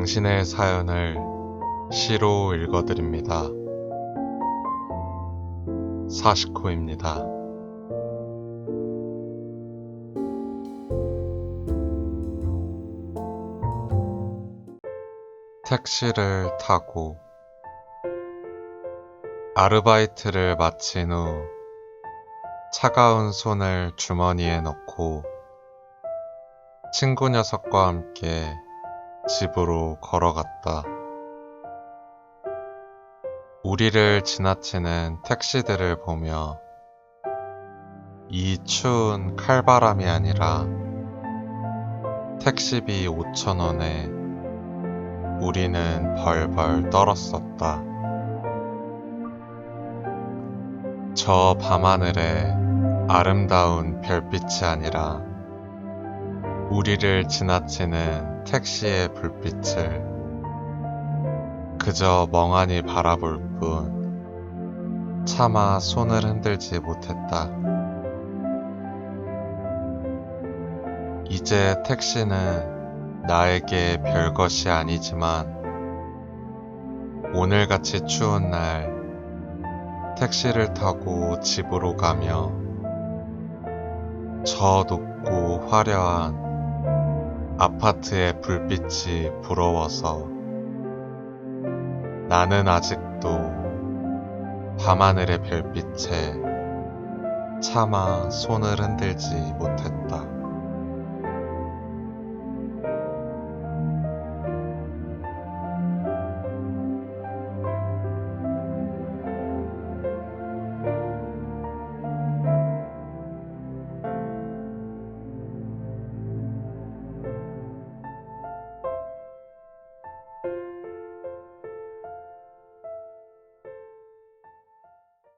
당신의 사연을 시로 읽어드립니다. 사시코입니다. 택시를 타고 아르바이트를 마친 후 차가운 손을 주머니에 넣고 친구 녀석과 함께 집으로 걸어갔다. 우리를 지나치는 택시들을 보며 이 추운 칼바람이 아니라 택시비 5천원에 우리는 벌벌 떨었었다. 저 밤하늘에 아름다운 별빛이 아니라 우리를 지나치는 택시의 불빛을 그저 멍하니 바라볼 뿐 차마 손을 흔들지 못했다. 이제 택시는 나에게 별것이 아니지만 오늘같이 추운 날 택시를 타고 집으로 가며 저 높고 화려한 아파트의 불빛이 부러워서 나는 아직도 밤하늘의 별빛에 차마 손을 흔들지 못했다.